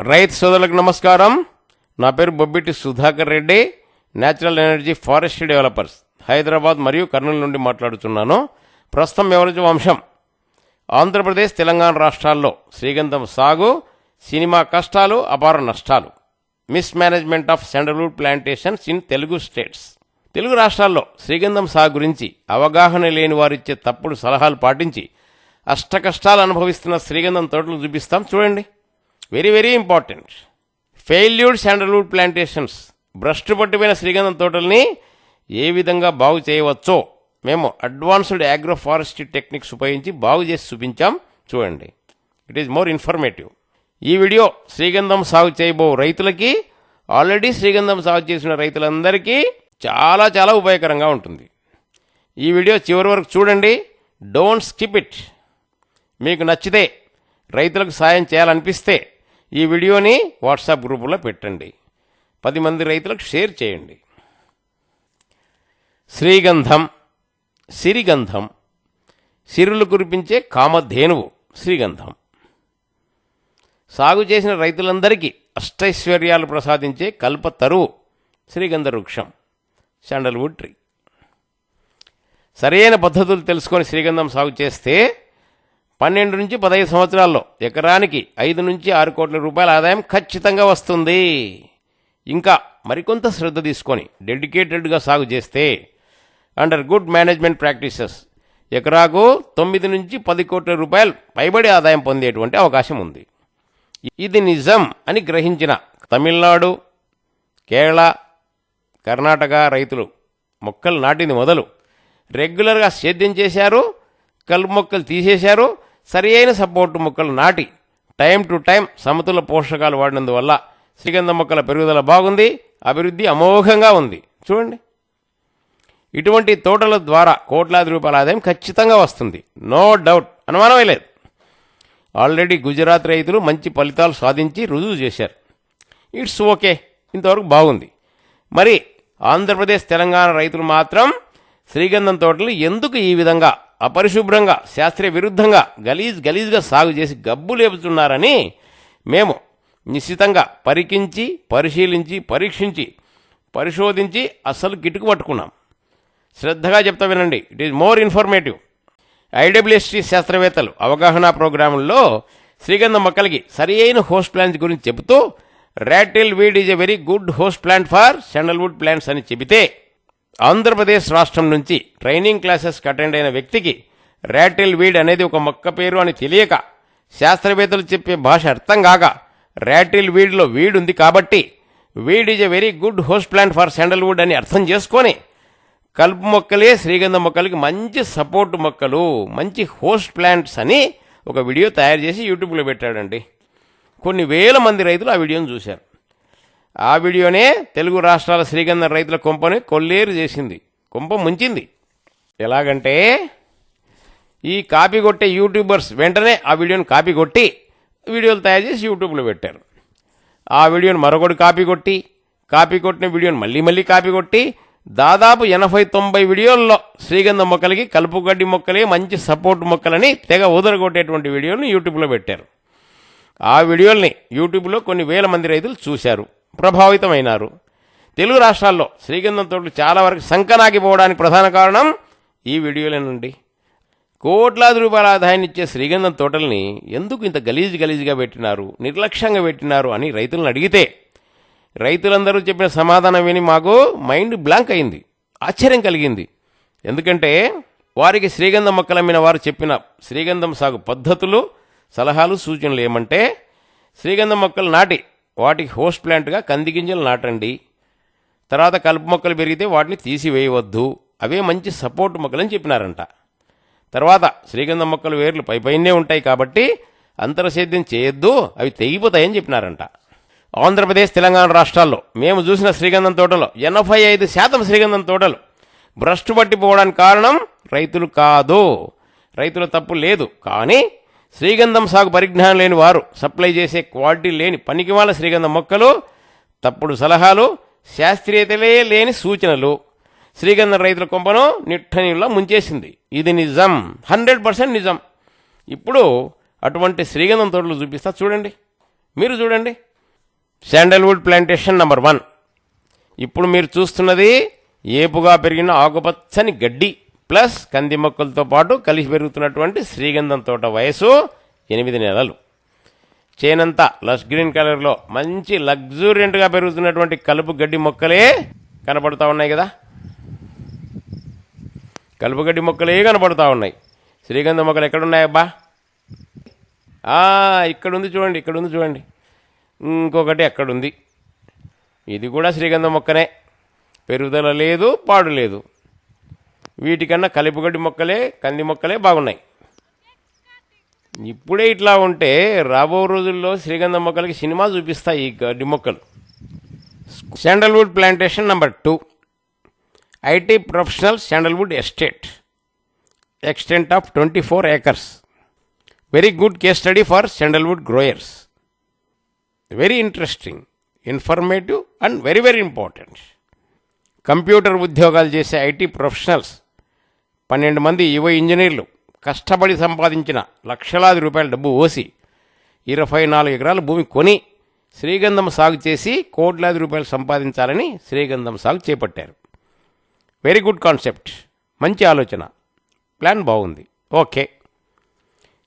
రైతు సోదరులకు నమస్కారం. నా పేరు Bobbiti Sudhakar Reddy natural energy forest developers Hyderabad మరియు కర్నూలు నుండి మాట్లాడుతున్నాను. ప్రస్తుతం వ్యవహరించే వంశం ఆంధ్రప్రదేశ్ తెలంగాణ రాష్ట్రాల్లో శ్రీగంధం సాగు సినిమా కష్టాలు అపార నష్టాలు. Mismanagement of sandalwood plantations in Telugu states. Telugu రాష్ట్రాల్లో శ్రీగంధం సాగు గురించి అవగాహన లేని వారిచ్చే తప్పుడు సలహాలు పాటించి అష్టకష్టాలు అనుభవిస్తున్న శ్రీగంధం తోటలు చూపిస్తాం. చూడండి. Very very important. Failed sandalwood plantations. భ్రష్టు పట్టిపోయిన శ్రీగంధం తోటల్ని ఏ విధంగా బాగు చేయవచ్చో మేము అడ్వాన్స్డ్ అగ్రో ఫారెస్ట్రీ టెక్నిక్స్ ఉపయోగించి బాగు చేసి చూపించాం. చూడండి. ఇట్ ఈజ్ మోర్ ఇన్ఫర్మేటివ్ ఈ వీడియో శ్రీగంధం సాగు చేయబో రైతులకి ఆల్రెడీ శ్రీగంధం సాగు చేసిన రైతులందరికీ చాలా చాలా ఉపయోగకరంగా ఉంటుంది. ఈ వీడియో చివరి వరకు చూడండి. డోంట్ స్కిప్ ఇట్ మీకు నచ్చితే రైతులకు సాయం చేయాలనిపిస్తే ఈ వీడియోని వాట్సాప్ గ్రూపులో పెట్టండి. పది మంది రైతులకు షేర్ చేయండి. శ్రీగంధం సిరిగంధం సిరులు కురిపించే కామధేనువు శ్రీగంధం. సాగు చేసిన రైతులందరికీ అష్టైశ్వర్యాలు ప్రసాదించే కల్పతరువు శ్రీగంధ వృక్షం శాండల్వుడ్ ట్రీ. సరైన పద్ధతులు తెలుసుకొని శ్రీగంధం సాగు చేస్తే పన్నెండు నుంచి పదహైదు సంవత్సరాల్లో ఎకరానికి ఐదు నుంచి ఆరు కోట్ల రూపాయల ఆదాయం ఖచ్చితంగా వస్తుంది. ఇంకా మరికొంత శ్రద్ధ తీసుకొని డెడికేటెడ్గా సాగు చేస్తే అండర్ గుడ్ మేనేజ్మెంట్ ప్రాక్టీసెస్ ఎకరాకు తొమ్మిది నుంచి పది కోట్ల రూపాయలు పైబడి ఆదాయం పొందేటువంటి అవకాశం ఉంది. ఇది నిజం అని గ్రహించిన తమిళనాడు కేరళ కర్ణాటక రైతులు మొక్కలు నాటింది మొదలు. రెగ్యులర్గా సేద్యం చేశారు కలుపు మొక్కలు తీసేశారు సరియైన సపోర్టు మొక్కలు నాటి టైం టు టైం సమతుల పోషకాలు వాడినందువల్ల శ్రీగంధ మొక్కల పెరుగుదల బాగుంది అభివృద్ధి అమోఘంగా ఉంది. చూడండి. ఇటువంటి తోటల ద్వారా కోట్లాది రూపాయల ఆదాయం ఖచ్చితంగా వస్తుంది. No doubt. అనుమానమే లేదు. ఆల్రెడీ గుజరాత్ రైతులు మంచి ఫలితాలు సాధించి రుజువు చేశారు. It's okay. ఇంతవరకు బాగుంది. మరి ఆంధ్రప్రదేశ్ తెలంగాణ రైతులు మాత్రం శ్రీగంధం తోటలు ఎందుకు ఈ విధంగా అపరిశుభ్రంగా శాస్త్రీయ విరుద్ధంగా గలీజ్ గలీజ్గా సాగు చేసి గబ్బు లేపుతున్నారని మేము నిశ్చితంగా పరికించి పరిశీలించి పరీక్షించి పరిశోధించి అసలు గిట్టుకు పట్టుకున్నాం. శ్రద్ధగా చెప్తా వినండి. It is more informative IWST శాస్త్రవేత్తలు అవగాహన ప్రోగ్రాముల్లో శ్రీగంధ మొక్కలకి సరి అయిన హోస్ట్ ప్లాంట్స్ గురించి చెబుతూ rattle weed is a very good host plant for sandalwood plants అని చెబితే ఆంధ్రప్రదేశ్ రాష్ట్రం నుంచి ట్రైనింగ్ క్లాసెస్కి అటెండ్ అయిన వ్యక్తికి ర్యాటిల్ వీడ్ అనేది ఒక మొక్క పేరు అని తెలియక శాస్త్రవేత్తలు చెప్పే భాష అర్థం కాక ర్యాటిల్ వీడ్లో వీడ్ ఉంది కాబట్టి weed is a very good host plant for sandalwood అని అర్థం చేసుకొని కలుపు మొక్కలే శ్రీగంధ మొక్కలకి మంచి సపోర్ట్ మొక్కలు మంచి హోస్ట్ ప్లాంట్స్ అని ఒక వీడియో తయారు చేసి యూట్యూబ్లో పెట్టాడండి. కొన్ని వేల మంది రైతులు ఆ వీడియోని చూశారు. ఆ వీడియోనే తెలుగు రాష్ట్రాల శ్రీగంధం రైతుల కొంపని కొల్లేరు చేసింది. కొంప ముంచింది. ఎలాగంటే ఈ కాపీ కొట్టే యూట్యూబర్స్ వెంటనే ఆ వీడియోని కాపీ కొట్టి వీడియోలు తయారు చేసి యూట్యూబ్లో పెట్టారు. ఆ వీడియోని మరొకటి కాపీ కొట్టి కాపీ కొట్టిన వీడియోని మళ్ళీ మళ్ళీ కాపీ కొట్టి దాదాపు ఎనభై తొంభై వీడియోల్లో శ్రీగంధ మొక్కలకి కలుపు గడ్డి మొక్కలే మంచి సపోర్ట్ మొక్కలని తెగ ఉదరగొట్టేటువంటి వీడియోలను యూట్యూబ్లో పెట్టారు. ఆ వీడియోల్ని యూట్యూబ్లో కొన్ని వేల మంది రైతులు చూశారు. ప్రభావితమైనారు. తెలుగు రాష్ట్రాల్లో శ్రీగంధం తోటలు చాలా వరకు సంకనాగిపోవడానికి ప్రధాన కారణం ఈ వీడియోలేనండి. కోట్లాది రూపాయల ఆదాయాన్ని ఇచ్చే శ్రీగంధం తోటల్ని ఎందుకు ఇంత గలీజ్ గలీజ్గా పెట్టినారు నిర్లక్ష్యంగా పెట్టినారు అని రైతులను అడిగితే రైతులందరూ చెప్పిన సమాధానం విని మాకు మైండ్ బ్లాంక్ అయింది ఆశ్చర్యం కలిగింది. ఎందుకంటే వారికి శ్రీగంధం మొక్కలమ్మిన వారు చెప్పిన శ్రీగంధం సాగు పద్ధతులు సలహాలు సూచనలు ఏమంటే శ్రీగంధం మొక్కలు నాటి వాటికి హోస్ట్ ప్లాంట్గా కంది గింజలు నాటండి. తర్వాత కలుపు మొక్కలు పెరిగితే వాటిని తీసివేయవద్దు. అవే మంచి సపోర్ట్ మొక్కలని చెప్పినారంట. తర్వాత శ్రీగంధం మొక్కలు వేర్లు పైపైనే ఉంటాయి కాబట్టి అంతరసేద్యం చేయొద్దు అవి తెగిపోతాయని చెప్పినారంట. ఆంధ్రప్రదేశ్ తెలంగాణ రాష్ట్రాల్లో మేము చూసిన శ్రీగంధం తోటలో ఎనభై ఐదు శాతం శ్రీగంధం తోటలు భ్రష్టు పట్టిపోవడానికి కారణం రైతులు కాదు. రైతుల తప్పు లేదు కానీ శ్రీగంధం సాగు పరిజ్ఞానం లేని వారు సప్లై చేసే క్వాలిటీ లేని పనికిమాల శ్రీగంధం మొక్కలు తప్పుడు సలహాలు శాస్త్రీయతలే లేని సూచనలు. శ్రీగంధం రైతుల కొంపను నిట్టనిలా ముంచేసింది. ఇది నిజం. హండ్రెడ్ పర్సెంట్ నిజం. ఇప్పుడు అటువంటి శ్రీగంధం తోటలు చూపిస్తా చూడండి. మీరు చూడండి. Sandalwood plantation number one. ఇప్పుడు మీరు చూస్తున్నది ఏపుగా పెరిగిన ఆకుపచ్చని గడ్డి. ప్లస్ కంది మొక్కలతో పాటు కలిసి పెరుగుతున్నటువంటి శ్రీగంధం తోట వయసు ఎనిమిది నెలలు. చేనంతా లష్ గ్రీన్ కలర్లో మంచి లగ్జూరియంట్గా పెరుగుతున్నటువంటి కలుపు గడ్డి మొక్కలే కనపడుతూ ఉన్నాయి కదా. కలుపు గడ్డి మొక్కలే కనపడుతూ ఉన్నాయి. శ్రీగంధ మొక్కలు ఎక్కడున్నాయబ్బా ఇక్కడ ఉంది చూడండి ఇక్కడ ఉంది చూడండి. ఇంకొకటి అక్కడుంది. ఇది కూడా శ్రీగంధ మొక్కనే. పెరుగుదల లేదు పాడు లేదు. వీటికన్నా కలుపుగడ్డి మొక్కలే కంది మొక్కలే బాగున్నాయి. ఇప్పుడే ఇట్లా ఉంటే రాబో రోజుల్లో శ్రీగంధ మొక్కలకి సినిమా చూపిస్తాయి ఈ గడ్డి మొక్కలు. Sandalwood plantation number two. IT professional sandalwood estate. Extent of twenty four acres. Very good case study for sandalwood growers. Very interesting informative and very very important. Computer ఉద్యోగాలు చేసే ఐటీ ప్రొఫెషనల్స్ పన్నెండు మంది యువ ఇంజనీర్లు కష్టపడి సంపాదించిన లక్షలాది రూపాయల డబ్బు ఓసి ఇరవై నాలుగు ఎకరాల భూమి కొని శ్రీగంధం సాగు చేసి కోట్లాది రూపాయలు సంపాదించాలని శ్రీగంధం సాగు చేపట్టారు. వెరీ గుడ్ కాన్సెప్ట్ మంచి ఆలోచన. ప్లాన్ బాగుంది. ఓకే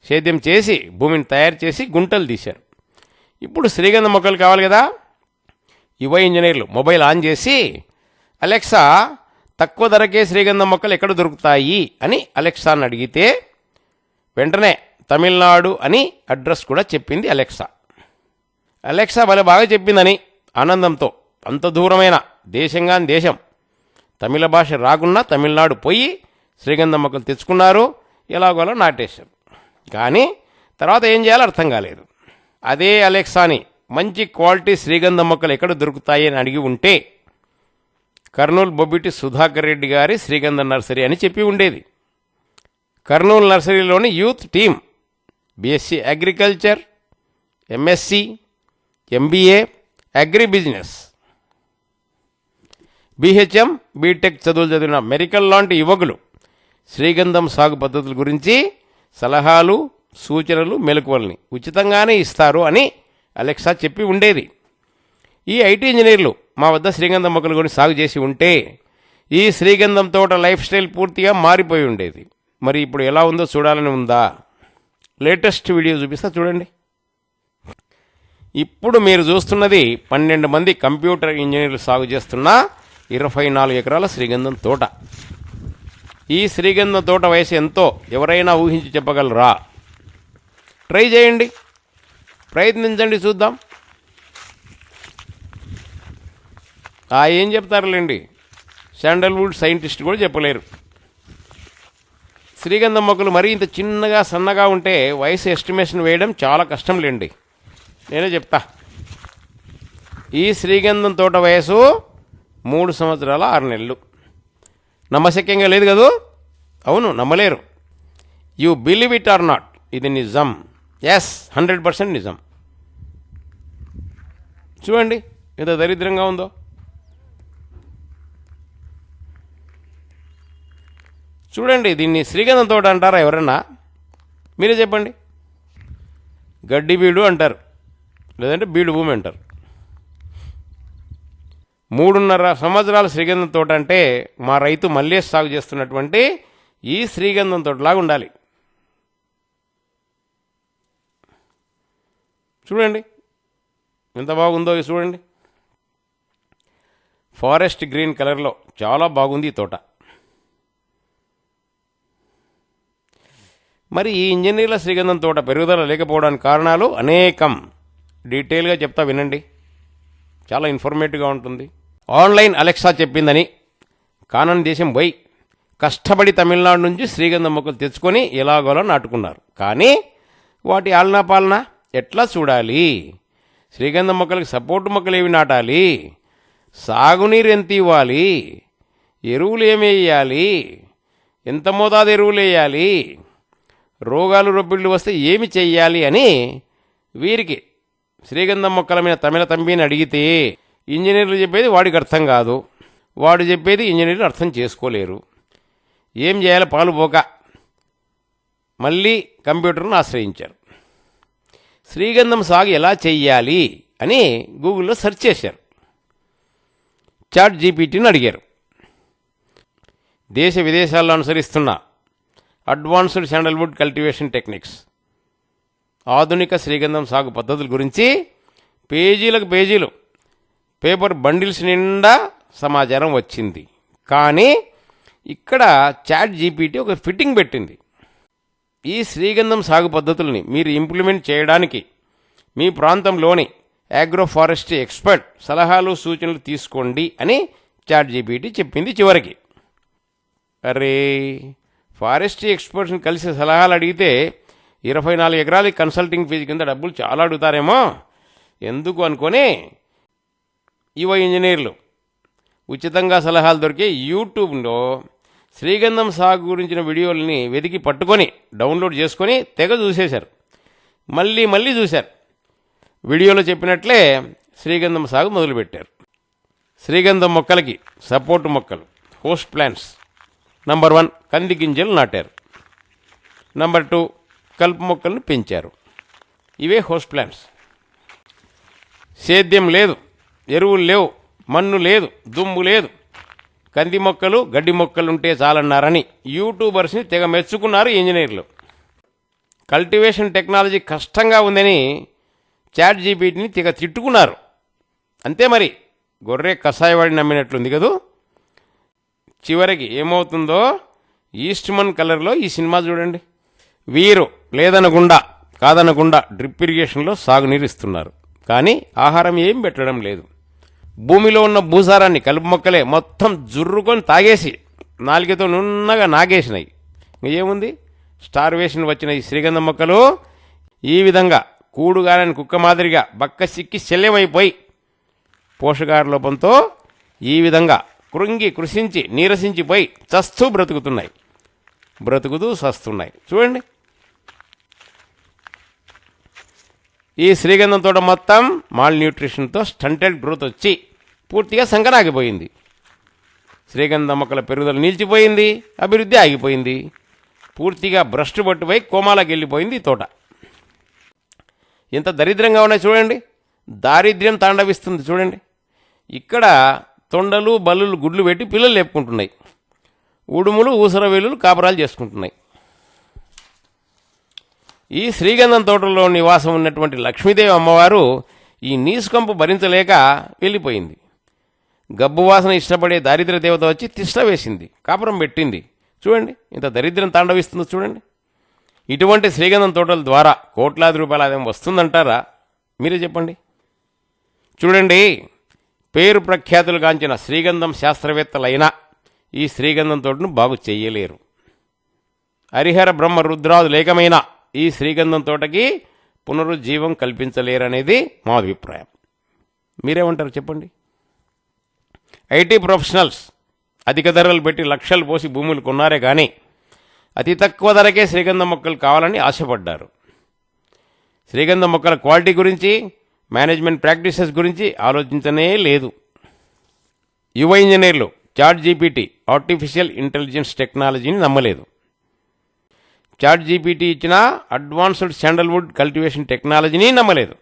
సేద్యం చేసి భూమిని తయారు చేసి గుంటలు తీశారు. ఇప్పుడు శ్రీగంధ మొక్కలు కావాలి కదా? యువ ఇంజనీర్లు మొబైల్ ఆన్ చేసి అలెక్సా తక్కువ ధరకే శ్రీగంధం మొక్కలు ఎక్కడ దొరుకుతాయి అని అలెక్సాని అడిగితే వెంటనే తమిళనాడు అని అడ్రస్ కూడా చెప్పింది అలెక్సా. అలెక్సా భలే బాగా చెప్పిందని ఆనందంతో అంత దూరమైన దేశంగా దేశం. తమిళ భాష రాకున్నా తమిళనాడు పోయి శ్రీగంధం మొక్కలు తెచ్చుకున్నారు ఎలాగోలా నాటేశారు. కానీ తర్వాత ఏం చేయాలో అర్థం కాలేదు. అదే అలెక్సాని మంచి క్వాలిటీ శ్రీగంధం మొక్కలు ఎక్కడ దొరుకుతాయి అని అడిగి ఉంటే కర్నూలు బొబ్బిటి సుధాకర్ రెడ్డి గారి శ్రీగంధం నర్సరీ అని చెప్పి ఉండేది. Kurnool నర్సరీలోని youth team BSc agriculture MSc MBA agri business BHM BTech చదువులు చదివిన మెరికల్ లాంటి యువకులు శ్రీగంధం సాగు పద్ధతుల గురించి సలహాలు సూచనలు మెలకువల్ని ఉచితంగానే ఇస్తారు అని అలెక్సా చెప్పి ఉండేది. ఈ ఐటీ ఇంజనీర్లు మా వద్ద శ్రీగంధం మొక్కలు కొని సాగు చేసి ఉంటే ఈ శ్రీగంధం తోట లైఫ్ స్టైల్ పూర్తిగా మారిపోయి ఉండేది. మరి ఇప్పుడు ఎలా ఉందో చూడాలని ఉందా? లేటెస్ట్ వీడియో చూపిస్తా చూడండి. ఇప్పుడు మీరు చూస్తున్నది పన్నెండు మంది కంప్యూటర్ ఇంజనీర్లు సాగు చేస్తున్న ఇరవై నాలుగు ఎకరాల శ్రీగంధం తోట. ఈ శ్రీగంధం తోట వయసు ఎంతో ఎవరైనా ఊహించి చెప్పగలరా? ట్రై చేయండి. ప్రయత్నించండి చూద్దాం. ఆ ఏం చెప్తారులేండి? శాండల్వుడ్ సైంటిస్ట్ కూడా చెప్పలేరు. శ్రీగంధం మొక్కలు మరీ ఇంత చిన్నగా సన్నగా ఉంటే వయసు ఎస్టిమేషన్ వేయడం చాలా కష్టం లేండి నేనే చెప్తా. ఈ శ్రీగంధం తోట వయసు మూడు సంవత్సరాల ఆరు నెలలు. నమ్మశక్యంగా లేదు కదూ? అవును నమ్మలేరు. You believe it or not. ఇది నిజం. ఎస్ హండ్రెడ్ పర్సెంట్ నిజం. చూడండి ఎంత దరిద్రంగా ఉందో. చూడండి దీన్ని శ్రీగంధం తోట అంటారా ఎవరన్నా? మీరే చెప్పండి. గడ్డి బీడు అంటారు. లేదంటే బీడు భూమి అంటారు. మూడున్నర సంవత్సరాల శ్రీగంధం తోట అంటే మా రైతు మల్లేష్ సాగు చేస్తున్నటువంటి ఈ శ్రీగంధం తోటలాగా ఉండాలి. చూడండి ఎంత బాగుందో చూడండి. ఫారెస్ట్ గ్రీన్ కలర్లో చాలా బాగుంది ఈ తోట. మరి ఈ ఇంజనీర్ల శ్రీగంధం తోట పెరుగుదల లేకపోవడానికి కారణాలు అనేకం. డీటెయిల్గా చెప్తా వినండి. చాలా ఇన్ఫర్మేటివ్గా ఉంటుంది. ఆన్లైన్ అలెక్సా చెప్పిందని. కానన్ దేశం పోయి కష్టపడి తమిళనాడు నుంచి శ్రీగంధం మొక్కలు తెచ్చుకొని ఎలాగోలా నాటుకున్నారు. కానీ వాటి ఆలనా పాలన? ఎట్లా చూడాలి? శ్రీగంధం మొక్కలకి సపోర్ట్ మొక్కలు ఏవి నాటాలి? సాగునీరు ఎంత ఇవ్వాలి? ఎరువులు ఏమి వేయాలి? ఎంత మోతాదు ఎరువులు వేయాలి? రోగాలు రొబ్బిళ్ళు వస్తే ఏమి చెయ్యాలి అని వీరికి శ్రీగంధం మొక్కల మీద తమిళ తంబిని అడిగితే ఇంజనీర్లు చెప్పేది వాడికి అర్థం కాదు. వాడు చెప్పేది ఇంజనీర్లు అర్థం చేసుకోలేరు. ఏం చేయాలి? పాలు పోక. మళ్ళీ కంప్యూటర్ను ఆశ్రయించారు. శ్రీగంధం సాగు ఎలా చెయ్యాలి అని గూగుల్లో సెర్చ్ చేశారు. చాట్ జీపీటీని అడిగారు. దేశ విదేశాల్లో అనుసరిస్తున్న అడ్వాన్స్డ్ శాండల్వుడ్ కల్టివేషన్ టెక్నిక్స్. ఆధునిక శ్రీగంధం సాగు పద్ధతుల గురించి పేజీలకు పేజీలు పేపర్ బండిల్స్ నిండా సమాచారం వచ్చింది. కానీ ఇక్కడ చాట్ జీపీటీ ఒక ఫిట్టింగ్ పెట్టింది. ఈ శ్రీగంధం సాగు పద్ధతుల్ని మీరు ఇంప్లిమెంట్ చేయడానికి మీ ప్రాంతంలోని అగ్రో ఫారెస్ట్రీ ఎక్స్పర్ట్ సలహాలు సూచనలు తీసుకోండి అని చాట్ జీపీటీ చెప్పింది చివరికి. అరే! ఫారెస్ట్రీ ఎక్స్పర్ట్స్ని కలిసి సలహాలు అడిగితే ఇరవై నాలుగు ఎకరాలకి కన్సల్టింగ్ ఫీజు కింద డబ్బులు చాలా అడుగుతారేమో? ఎందుకు అనుకొని యువ ఇంజనీర్లు ఉచితంగా సలహాలు దొరికే యూట్యూబ్లో శ్రీగంధం సాగు గురించిన వీడియోలని వెతికి పట్టుకొని డౌన్లోడ్ చేసుకొని తెగ చూసేశారు. మళ్ళీ మళ్ళీ చూశారు. వీడియోలో చెప్పినట్లే శ్రీగంధం సాగు మొదలుపెట్టారు. శ్రీగంధం మొక్కలకి సపోర్ట్ మొక్కలు హోస్ట్ ప్లాంట్స్. నంబర్ వన్ కంది గింజలు నాటారు. నంబర్ టూ కలుపు మొక్కలను పెంచారు. ఇవే హోస్ట్ ప్లాంట్స్. సేద్యం లేదు ఎరువులు లేవు మన్ను లేదు దుమ్ము లేదు. కంది మొక్కలు గడ్డి మొక్కలు ఉంటే చాలన్నారని యూట్యూబర్స్ని తెగ మెచ్చుకున్నారు ఇంజనీర్లు. కల్టివేషన్ టెక్నాలజీ కష్టంగా ఉందని చాట్ జీబీటీని తెగ తిట్టుకున్నారు. అంతే మరి గొర్రె కషాయవాడిని నమ్మినట్లుంది కదూ? చివరికి ఏమవుతుందో ఈస్ట్మన్ కలర్లో ఈ సినిమా చూడండి. వీరు లేదనకుండా కాదనకుండా డ్రిప్ ఇరిగేషన్లో సాగునీరు ఇస్తున్నారు. కానీ ఆహారం ఏం పెట్టడం లేదు. భూమిలో ఉన్న భూసారాన్ని కలుపు మొక్కలే మొత్తం జుర్రుకొని తాగేసి నాలుగతో నున్నగా నాగేసినాయి. ఏముంది? స్టార్వేషన్ వచ్చిన ఈ శ్రీగంధ మొక్కలు ఈ విధంగా కూడుగాలని కుక్క మాదిరిగా బక్క సిక్కి శల్యమైపోయి పోషకాహార లోపంతో ఈ విధంగా కృంగి కృషించి నీరసించిపోయి చస్తూ బ్రతుకుతున్నాయి. బ్రతుకుతూ సస్తున్నాయి చూడండి. ఈ శ్రీగంధం తోట మొత్తం మాల్ న్యూట్రిషన్తో స్టంటెడ్ గ్రోత్ వచ్చి పూర్తిగా సంకరాగిపోయింది. శ్రీగంధం మొక్కల పెరుగుదల నిలిచిపోయింది. అభివృద్ధి ఆగిపోయింది. పూర్తిగా భ్రష్టు పట్టుపోయి కోమాలకు వెళ్ళిపోయింది తోట. ఎంత దరిద్రంగా ఉన్నాయి చూడండి. దారిద్ర్యం తాండవిస్తుంది చూడండి. ఇక్కడ తొండలు బల్లులు గుడ్లు పెట్టి పిల్లలు లేపుకుంటున్నాయి. ఉడుములు ఊసరవేలులు కాపురాలు చేసుకుంటున్నాయి. ఈ శ్రీగంధం తోటలో నివాసం ఉన్నటువంటి లక్ష్మీదేవి అమ్మవారు ఈ నీసుకంపు భరించలేక వెళ్ళిపోయింది. గబ్బు వాసన ఇష్టపడే దారిద్ర దేవత వచ్చి తిష్ట వేసింది కాపురం పెట్టింది. చూడండి ఇంత దరిద్రం తాండవిస్తుందో చూడండి. ఇటువంటి శ్రీగంధం తోటల ద్వారా కోట్లాది రూపాయల ఆదాయం వస్తుందంటారా? మీరే చెప్పండి. చూడండి పేరు ప్రఖ్యాతులు గాంచిన శ్రీగంధం శాస్త్రవేత్తలైనా ఈ శ్రీగంధం తోటను బాగు చేయలేరు. హరిహర బ్రహ్మ రుద్రాదు లేకమైన ఈ శ్రీగంధం తోటకి పునరుజ్జీవం కల్పించలేరనేది మా అభిప్రాయం. మీరేమంటారు చెప్పండి? ఐటీ ప్రొఫెషనల్స్ అధిక ధరలు పెట్టి లక్షలు పోసి భూములు కొన్నారే కానీ అతి తక్కువ ధరకే శ్రీగంధం మొక్కలు కావాలని ఆశపడ్డారు. శ్రీగంధం మొక్కల క్వాలిటీ గురించి మేనేజ్మెంట్ ప్రాక్టీసెస్ గురించి ఆలోచించనే లేదు. యువ ఇంజనీర్లు చాట్ జీపీటీ ఆర్టిఫిషియల్ ఇంటెలిజెన్స్ టెక్నాలజీని నమ్మలేదు. చాట్ జీపీటీ ఇచ్చిన అడ్వాన్స్డ్ శాండల్వుడ్ కల్టివేషన్ టెక్నాలజీని నమ్మలేదు.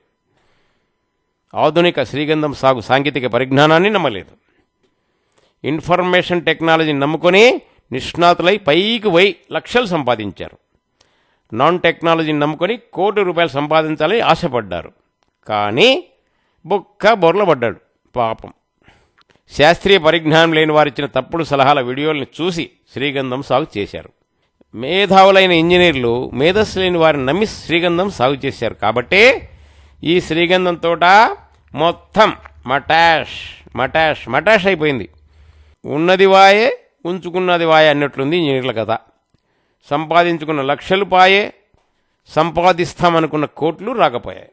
ఆధునిక శ్రీగంధం సాగు సాంకేతిక పరిజ్ఞానాన్ని నమ్మలేదు. ఇన్ఫర్మేషన్ టెక్నాలజీని నమ్ముకొని నిష్ణాతులై పైకి పోయి లక్షలు సంపాదించారు. నాన్ టెక్నాలజీని నమ్ముకొని కోటి రూపాయలు సంపాదించాలని ఆశపడ్డారు. కానీ బొక్క బొర్లబడ్డాడు పాపం. శాస్త్రీయ పరిజ్ఞానం లేని వారిచ్చిన తప్పుడు సలహాల వీడియోల్ని చూసి శ్రీగంధం సాగు చేశారు. మేధావులైన ఇంజనీర్లు మేధస్సు లేని వారిని నమ్మి శ్రీగంధం సాగు చేశారు. కాబట్టే ఈ శ్రీగంధం తోట మొత్తం మటాష్ మటాష్ మటాష్ అయిపోయింది. ఉన్నది వాయే ఉంచుకున్నది వాయే అన్నట్లుంది ఇంజనీర్ల కథ. సంపాదించుకున్న లక్షలు పాయే సంపాదిస్తామనుకున్న కోట్లు రాకపోయాయి.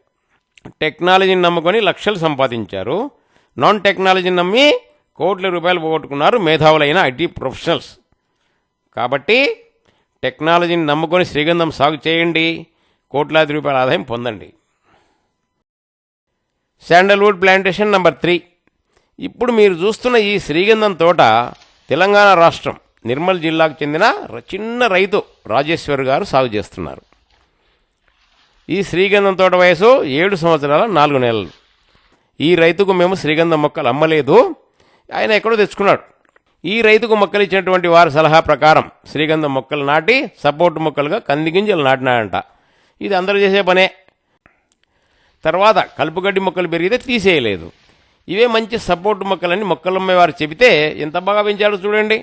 టెక్నాలజీని నమ్ముకొని లక్షలు సంపాదించారు. నాన్ టెక్నాలజీని నమ్మి కోట్ల రూపాయలు పోగొట్టుకున్నారు మేధావులైన ఐటీ ప్రొఫెషనల్స్. కాబట్టి టెక్నాలజీని నమ్ముకొని శ్రీగంధం సాగు చేయండి. కోట్లాది రూపాయల ఆదాయం పొందండి. Sandalwood plantation number three. ఇప్పుడు మీరు చూస్తున్న ఈ శ్రీగంధం తోట తెలంగాణ రాష్ట్రం నిర్మల్ జిల్లాకు చెందిన చిన్న రైతు రాజేశ్వర్ గారు సాగు చేస్తున్నారు. ఈ శ్రీగంధం తోట వయసు ఏడు సంవత్సరాల నాలుగు నెలలు. ఈ రైతుకు మేము శ్రీగంధం మొక్కలు అమ్మలేదు. ఆయన ఎక్కడో తెచ్చుకున్నాడు. ఈ రైతుకు మొక్కలు ఇచ్చినటువంటి వారి సలహా ప్రకారం శ్రీగంధం మొక్కలు నాటి సపోర్ట్ మొక్కలుగా కంది గింజలు నాటినాడంట ఇది అందరూ చేసే పనే. తర్వాత కలుపుగడ్డి మొక్కలు పెరిగితే తీసేయలేదు. ఇవే మంచి సపోర్ట్ మొక్కలని మొక్కలమ్మేవారు చెబితే ఎంత బాగా పెంచాడో చూడండి.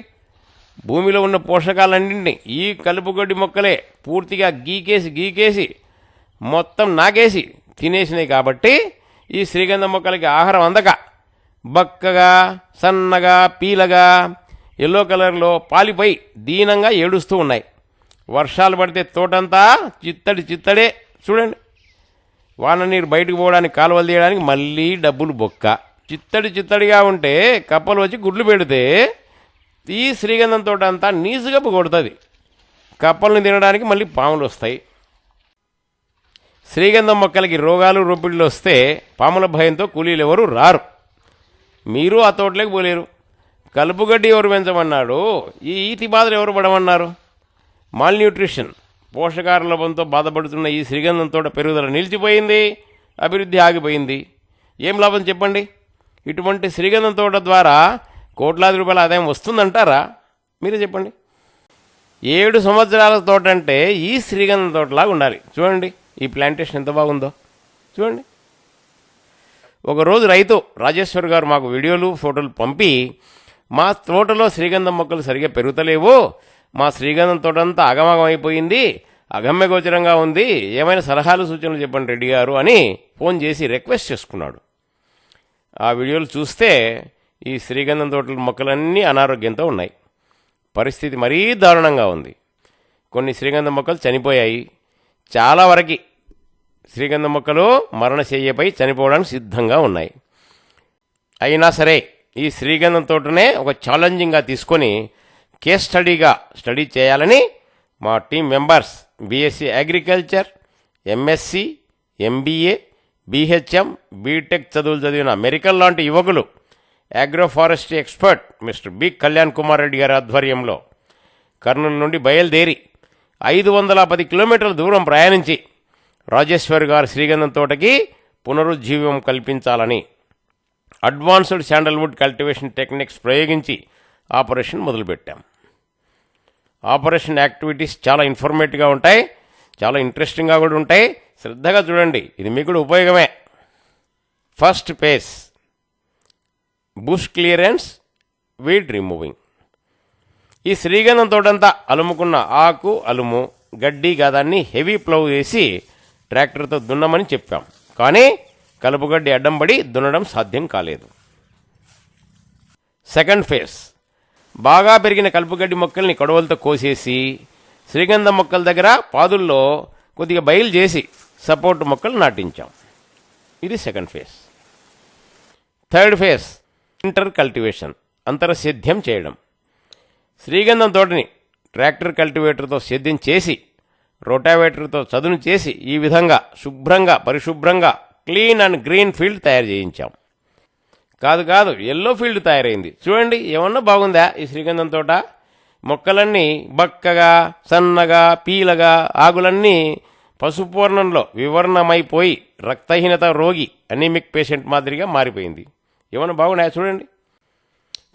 భూమిలో ఉన్న పోషకాలన్నింటినీ ఈ కలుపుగడ్డి మొక్కలే పూర్తిగా గీకేసి గీకేసి మొత్తం నాకేసి తినేసినాయి కాబట్టి ఈ శ్రీగంధ మొక్కలకి ఆహారం అందక. బక్కగా సన్నగా పీలగా ఎల్లో కలర్లో పాలిపోయి దీనంగా ఏడుస్తూ ఉన్నాయి. వర్షాలు పడితే తోటంతా చిత్తడి చిత్తడే. చూడండి. వాన నీరు బయటకు పోవడానికి కాలువలు తీయడానికి మళ్ళీ డబ్బులు బొక్క. చిత్తడి చిత్తడిగా ఉంటే కప్పలు వచ్చి గుడ్లు పెడితే ఈ శ్రీగంధం తోట అంతా నీసుగా కొడుతుంది. కప్పలను తినడానికి మళ్ళీ పాములు వస్తాయి. శ్రీగంధం మొక్కలకి రోగాలు రొప్పిళ్ళు వస్తే పాముల భయంతో కూలీలు ఎవరు రారు. మీరు ఆ తోటలోకి పోలేరు. కలుపుగడ్డి ఎవరు పెంచమన్నాడు? ఈ ఈతి బాధలు ఎవరు పడమన్నారు? మాల్ న్యూట్రిషన్ పోషకాహార లోపంతో బాధపడుతున్న ఈ శ్రీగంధం తోట పెరుగుదల నిలిచిపోయింది అభివృద్ధి ఆగిపోయింది. ఏం లాభం చెప్పండి? ఇటువంటి శ్రీగంధం తోట ద్వారా కోట్లాది రూపాయల ఆదాయం వస్తుందంటారా? మీరే చెప్పండి. ఏడు సంవత్సరాల తోట అంటే ఈ శ్రీగంధం తోటలాగా ఉండాలి. చూడండి. ఈ ప్లాంటేషన్ ఎంత బాగుందో. చూడండి. ఒకరోజు రైతు రాజేశ్వర్ గారు మాకు వీడియోలు ఫోటోలు పంపి మా తోటలో శ్రీగంధం మొక్కలు సరిగా పెరుగుతలేవు. మా శ్రీగంధం తోట అంతా అగమగం అయిపోయింది. అగమ్య గోచరంగా ఉంది. ఏమైనా సలహాలు సూచనలు చెప్పండి రెడ్డి గారు అని ఫోన్ చేసి రిక్వెస్ట్ చేసుకున్నాడు. ఆ వీడియోలు చూస్తే ఈ శ్రీగంధం తోటల మొక్కలన్నీ అనారోగ్యంతో ఉన్నాయి. పరిస్థితి మరీ దారుణంగా ఉంది. కొన్ని శ్రీగంధం మొక్కలు చనిపోయాయి. చాలా వరకు శ్రీగంధం మొక్కలు మరణశయ్యపై చనిపోవడానికి సిద్ధంగా ఉన్నాయి. అయినా సరే ఈ శ్రీగంధం తోటనే ఒక ఛాలెంజింగ్గా తీసుకొని కేస్ స్టడీగా స్టడీ చేయాలని మా team members BSc agriculture MSc MBA BHM BTech చదువులు చదివిన మెరికల్ లాంటి యువకులు agroforestry expert mister B Kalyan Kumar Reddy గారి ఆధ్వర్యంలో కర్నూలు నుండి బయలుదేరి ఐదు వందల పది కిలోమీటర్ల దూరం ప్రయాణించి రాజేశ్వర్ గారి శ్రీగంధం తోటకి పునరుజ్జీవం కల్పించాలని అడ్వాన్స్డ్ శాండల్వుడ్ కల్టివేషన్ టెక్నిక్స్ ప్రయోగించి ఆపరేషన్ మొదలుపెట్టాం. ఆపరేషన్ యాక్టివిటీస్ చాలా ఇన్ఫర్మేటివ్గా ఉంటాయి చాలా ఇంట్రెస్టింగ్గా కూడా ఉంటాయి. శ్రద్ధగా చూడండి ఇది మీకు కూడా ఉపయోగమే. First phase bush clearance weed removing. ఈ శ్రీగంధం తోటంతా అలుముకున్న ఆకు అలుము గడ్డి గదాన్ని హెవీ ప్లవ్ వేసి ట్రాక్టర్తో దున్నమని చెప్పాం. కానీ కలుపుగడ్డి అడ్డం పడి దున్నడం సాధ్యం కాలేదు. సెకండ్ ఫేజ్ బాగా పెరిగిన కలుపుగడ్డి మొక్కల్ని కొడవలతో కోసేసి శ్రీగంధం మొక్కల దగ్గర పాదుల్లో కొద్దిగా బయలు చేసి సపోర్ట్ మొక్కలు నాటించాం. ఇది second phase third phase inter cultivation. అంతర సేద్యం చేయడం. శ్రీగంధం తోటని ట్రాక్టర్ కల్టివేటర్తో సేద్యం చేసి రోటావేటర్తో చదును చేసి ఈ విధంగా శుభ్రంగా పరిశుభ్రంగా క్లీన్ అండ్ గ్రీన్ ఫీల్డ్ తయారు చేయించాం. కాదు కాదు ఎల్లో ఫీల్డ్ తయారైంది. చూడండి ఏమన్నా బాగుందా ఈ శ్రీగంధం తోట? మొక్కలన్నీ బక్కగా సన్నగా పీలగా ఆకులన్నీ పశుపూర్ణంలో వివరణమైపోయి రక్తహీనత రోగి అనీమిక్ పేషెంట్ మాదిరిగా మారిపోయింది. ఏమన్నా బాగున్నాయా చూడండి.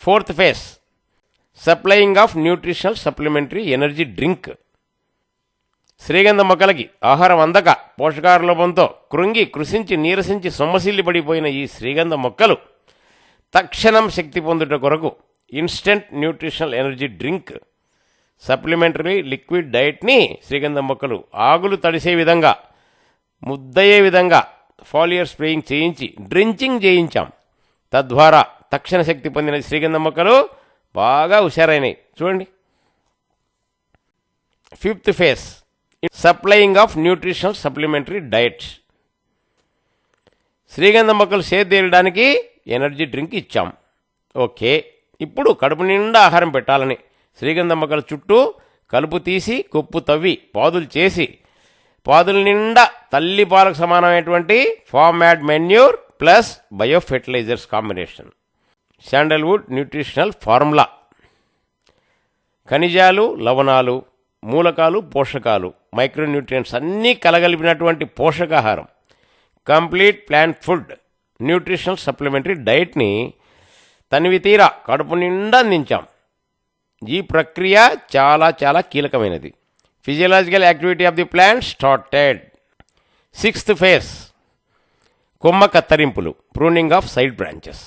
Fourth phase supplying of nutritional supplementary energy drink. శ్రీగంధ మొక్కలకి ఆహారం అందక పోషకాహార లోపంతో కృంగి కృషించి నీరసించి సొమ్మసిల్లి పడిపోయిన ఈ శ్రీగంధ మొక్కలు తక్షణం శక్తి పొందుట కొరకు instant nutritional energy drink supplementary liquid డైట్ని శ్రీగంధ మొక్కలు ఆకులు తడిసే విధంగా ముద్దయ్యే విధంగా ఫాలియర్ స్ప్రేయింగ్ చేయించి డ్రించింగ్ చేయించాం. తద్వారా తక్షణ శక్తి పొందిన శ్రీగంధ మొక్కలు బాగా హుషారైనాయి. చూడండి. Fifth phase supplying of nutritional supplementary diets శ్రీగంధ మొక్కలు సేదేయడానికి ఎనర్జీ డ్రింక్ ఇచ్చాం. ఓకే. ఇప్పుడు కడుపు నిండా ఆహారం పెట్టాలని శ్రీగంధ మొక్కల చుట్టూ కలుపు తీసి కొప్పు తవ్వి పాదులు చేసి పాదుల నిండా తల్లి పాలకు సమానమైనటువంటి farmyard manure plus bio fertilisers combination. Sandalwood nutritional formula. ఖనిజాలు లవణాలు మూలకాలు పోషకాలు. మైక్రోన్యూట్రియంట్స్ అన్నీ కలగలిపినటువంటి పోషకాహారం. Complete plant food nutritional supplementary డైట్ని తనివి తీరా కడుపు నిండా అందించాం. ఈ ప్రక్రియ చాలా చాలా కీలకమైనది. Physiological activity of the plant started. Sixth phase కొమ్మ కత్తరింపులు ప్రూనింగ్ ఆఫ్ సైడ్ బ్రాంచెస్.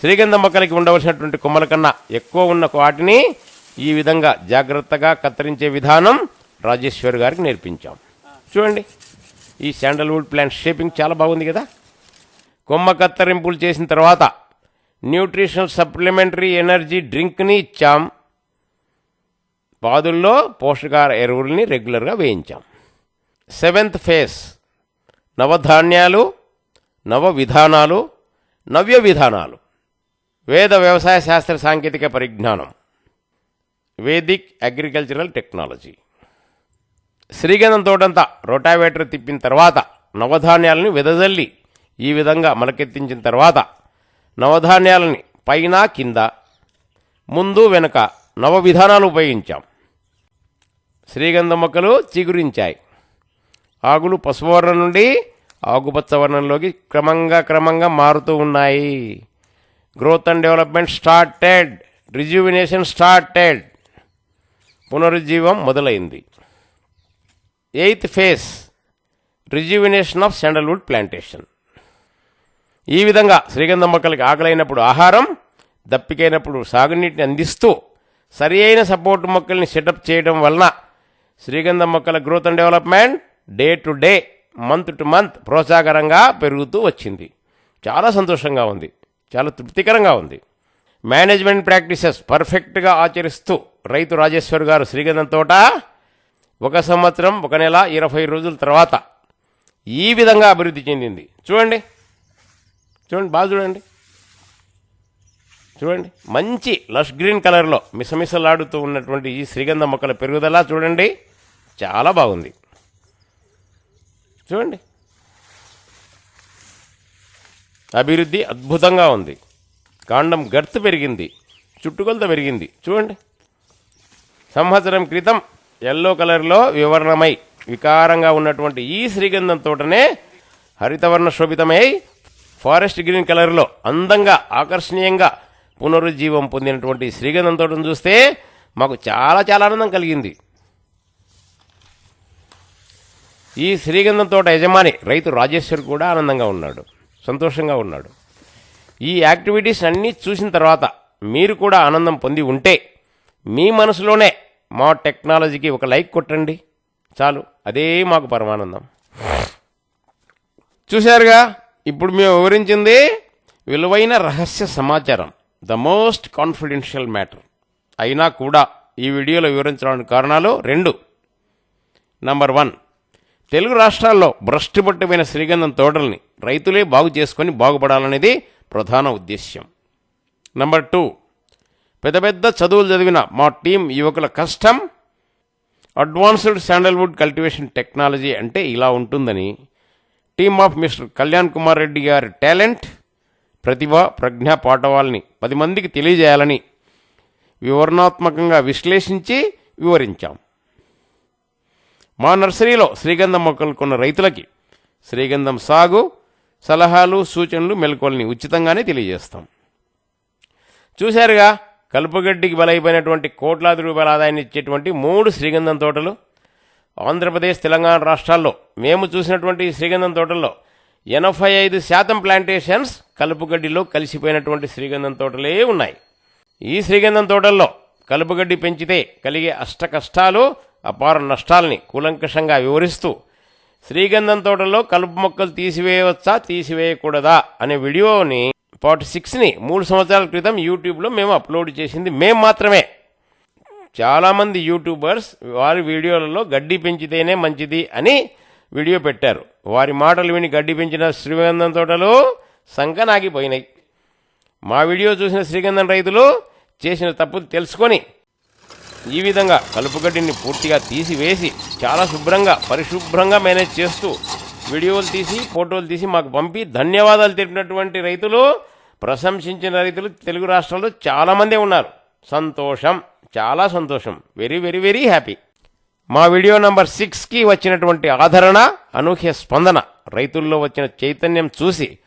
శ్రీగంధ మొక్కలకి ఉండవలసినటువంటి కొమ్మల కన్నా ఎక్కువ ఉన్న వాటిని ఈ విధంగా జాగ్రత్తగా కత్తిరించే విధానం రాజేశ్వర్ గారికి నేర్పించాం. చూడండి ఈ శాండల్వుడ్ ప్లాంట్ షేపింగ్ చాలా బాగుంది కదా? కొమ్మ కత్తిరింపులు చేసిన తర్వాత న్యూట్రిషనల్ సప్లిమెంటరీ ఎనర్జీ డ్రింక్ని ఇచ్చాం. పాదుల్లో పోషకాహార ఎరువుల్ని రెగ్యులర్గా వేయించాం. సెవెంత్ ఫేజ్ నవధాన్యాలు నవ విధానాలు నవ్య విధానాలు వేద వ్యవసాయ శాస్త్ర సాంకేతిక పరిజ్ఞానం వేదిక్ అగ్రికల్చరల్ టెక్నాలజీ. శ్రీగంధం తోటంతా రోటావేటర్ తిప్పిన తర్వాత నవధాన్యాలను వెదజల్లి ఈ విధంగా మొలకెత్తించిన తర్వాత నవధాన్యాలని పైన కింద ముందు వెనుక నవ విధానాలు ఉపయోగించాం. శ్రీగంధ మొక్కలు చిగురించాయి. ఆకులు పసువర్ణం నుండి ఆకుపచ్చ వర్ణంలోకి క్రమంగా క్రమంగా మారుతూ ఉన్నాయి. Growth and development started rejuvenation started పునరుజ్జీవం మొదలైంది. Eighth phase rejuvenation of sandalwood plantation. ఈ విధంగా శ్రీగంధం మొక్కలకి ఆకలైనప్పుడు ఆహారం దప్పికైనప్పుడు సాగునీటిని అందిస్తూ సరి అయిన సపోర్ట్ మొక్కల్ని సెటప్ చేయడం వలన శ్రీగంధం మొక్కల growth and development day to day month to month ప్రోత్సాహకరంగా పెరుగుతూ వచ్చింది. చాలా సంతోషంగా ఉంది. చాలా తృప్తికరంగా ఉంది. మేనేజ్మెంట్ ప్రాక్టీసెస్ పర్ఫెక్ట్గా ఆచరిస్తూ రైతు రాజేశ్వర్ గారు శ్రీగంధం తోట ఒక సంవత్సరం ఒక నెల ఇరవై రోజుల తర్వాత ఈ విధంగా అభివృద్ధి చెందింది. చూడండి. చూడండి బాగా చూడండి. చూడండి. మంచి లష్ గ్రీన్ కలర్లో మిసమిసలాడుతూ ఉన్నటువంటి ఈ శ్రీగంధ మొక్కల పెరుగుదల చూడండి. చాలా బాగుంది. చూడండి. అభివృద్ధి అద్భుతంగా ఉంది. కాండం గర్త్ పెరిగింది. చుట్టుకొలత పెరిగింది. చూడండి. సంవత్సరం క్రితం ఎల్లో కలర్లో వివరణమై వికారంగా ఉన్నటువంటి ఈ శ్రీగంధం తోటనే హరితవర్ణ శోభితమై ఫారెస్ట్ గ్రీన్ కలర్లో అందంగా ఆకర్షణీయంగా పునరుజ్జీవం పొందినటువంటి శ్రీగంధం తోటను చూస్తే మాకు చాలా చాలా ఆనందం కలిగింది. ఈ శ్రీగంధం తోట యజమాని రైతు రాజేశ్వర్ కూడా ఆనందంగా ఉన్నాడు సంతోషంగా ఉన్నాడు. ఈ యాక్టివిటీస్ అన్నీ చూసిన తర్వాత మీరు కూడా ఆనందం పొంది ఉంటే మీ మనసులోనే మా టెక్నాలజీకి ఒక లైక్ కొట్టండి. చాలు. అదే మాకు పరమానందం. చూశారుగా? ఇప్పుడు మేము వివరించింది విలువైన రహస్య సమాచారం. ద మోస్ట్ కాన్ఫిడెన్షియల్ మ్యాటర్ అయినా కూడా ఈ వీడియోలో వివరించడానికి కారణాలు రెండు. నంబర్ వన్ తెలుగు రాష్ట్రాల్లో భ్రష్టుపట్టిపోయిన శ్రీగంధం తోటల్ని రైతులే బాగు చేసుకొని బాగుపడాలనేది ప్రధాన ఉద్దేశ్యం. నంబర్ టూ పెద్ద పెద్ద చదువులు చదివిన మా టీం యువకుల కష్టం. అడ్వాన్స్డ్ శాండల్వుడ్ కల్టివేషన్ టెక్నాలజీ అంటే ఇలా ఉంటుందని. Team of mister Kalyan Kumar Reddy గారి టాలెంట్ ప్రతిభ ప్రజ్ఞా పాఠవాల్ని పది మందికి తెలియజేయాలని వివరణాత్మకంగా విశ్లేషించి వివరించాం. మా నర్సరీలో శ్రీగంధం మొక్కలు కొన్న రైతులకి శ్రీగంధం సాగు సలహాలు సూచనలు మెలకువల్ని ఉచితంగానే తెలియజేస్తాం. చూశారుగా కలుపుగడ్డికి బలైపోయినటువంటి కోట్లాది రూపాయల ఆదాయాన్ని ఇచ్చేటువంటి మూడు శ్రీగంధం తోటలు ఆంధ్రప్రదేశ్ తెలంగాణ రాష్ట్రాల్లో. మేము చూసినటువంటి శ్రీగంధం తోటల్లో ఎనభై ఐదు శాతం ప్లాంటేషన్స్ కలుపుగడ్డిలో కలిసిపోయినటువంటి శ్రీగంధం తోటలే ఉన్నాయి. ఈ శ్రీగంధం తోటల్లో కలుపుగడ్డి పెంచితే కలిగే అష్ట కష్టాలు అపార నష్టాల్ని కూలంకషంగా వివరిస్తూ శ్రీగంధం తోటలో కలుపు మొక్కలు తీసివేయవచ్చా తీసివేయకూడదా అనే వీడియోని పార్ట్ సిక్స్ని మూడు సంవత్సరాల క్రితం యూట్యూబ్లో మేము అప్లోడ్ చేసింది. మేము మాత్రమే. చాలామంది యూట్యూబర్స్ వారి వీడియోలలో గడ్డి పెంచితేనే మంచిది అని వీడియో పెట్టారు. వారి మాటలు విని గడ్డి పెంచిన శ్రీగంధం తోటలు సంకనాగిపోయినాయి. మా వీడియో చూసిన శ్రీగంధం రైతులు చేసిన తప్పులు తెలుసుకొని ఈ విధంగా కలుపుగడ్డిని పూర్తిగా తీసివేసి చాలా శుభ్రంగా పరిశుభ్రంగా మేనేజ్ చేస్తూ వీడియోలు తీసి ఫోటోలు తీసి మాకు పంపి ధన్యవాదాలు తెలిపినటువంటి రైతులు ప్రశంసించిన రైతులు తెలుగు రాష్ట్రాల్లో చాలామందే ఉన్నారు. సంతోషం చాలా సంతోషం. వెరీ వెరీ వెరీ హ్యాపీ మా వీడియో నంబర్ సిక్స్కి వచ్చినటువంటి ఆదరణ అనూహ్య స్పందన. రైతుల్లో వచ్చిన చైతన్యం చూసి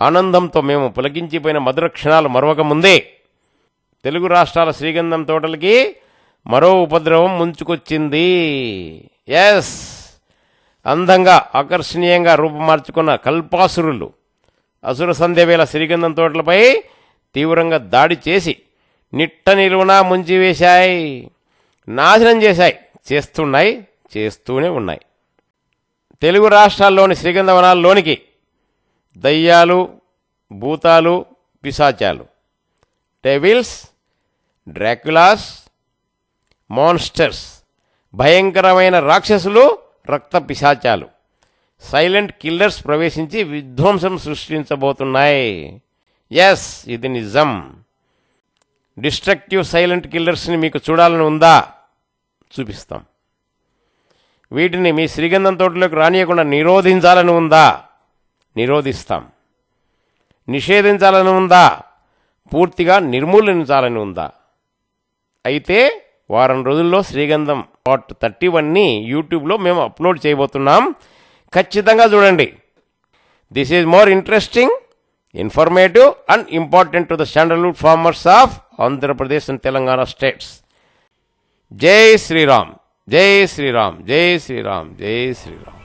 ఆనందంతో మేము పులకించిపోయిన మధుర క్షణాలు మరొక ముందే తెలుగు రాష్ట్రాల శ్రీగంధం తోటలకి మరో ఉపద్రవం ముంచుకొచ్చింది. ఎస్ అందంగా ఆకర్షణీయంగా రూపుమార్చుకున్న కల్పాసురులు. అసుర సంధ్యవేళ శ్రీగంధం తోటలపై తీవ్రంగా దాడి చేసి నిట్ట నిలువునా ముంచివేశాయి నాశనం చేశాయి. చేస్తున్నాయి చేస్తూనే ఉన్నాయి. తెలుగు రాష్ట్రాల్లోని శ్రీగంధ వనాల్లోనికి దయ్యాలు భూతాలు పిశాచాలు. Devils Draculas monsters. భయంకరమైన రాక్షసులు రక్త పిశాచాలు. సైలెంట్ కిల్లర్స్ ప్రవేశించి విధ్వంసం సృష్టించబోతున్నాయి. ఎస్ ఇది నిజం. డిస్ట్రక్టివ్ సైలెంట్ కిల్లర్స్ని మీకు చూడాలని ఉందా? చూపిస్తాం. వీటిని మీ శ్రీగంధం తోటలోకి రానియకుండా నిరోధించాలని ఉందా? నిరోధిస్తాం. నిషేధించాలని ఉందా? పూర్తిగా నిర్మూలించాలని ఉందా? అయితే వారం రోజుల్లో శ్రీగంధం పార్ట్ థర్టీ వన్ని యూట్యూబ్లో మేము అప్లోడ్ చేయబోతున్నాం. ఖచ్చితంగా చూడండి. This is more interesting informative and important to the sandalwood farmers of Andhra Pradesh and Telangana states జై శ్రీరామ్ జై శ్రీరామ్ జై శ్రీరామ్ జై శ్రీరామ్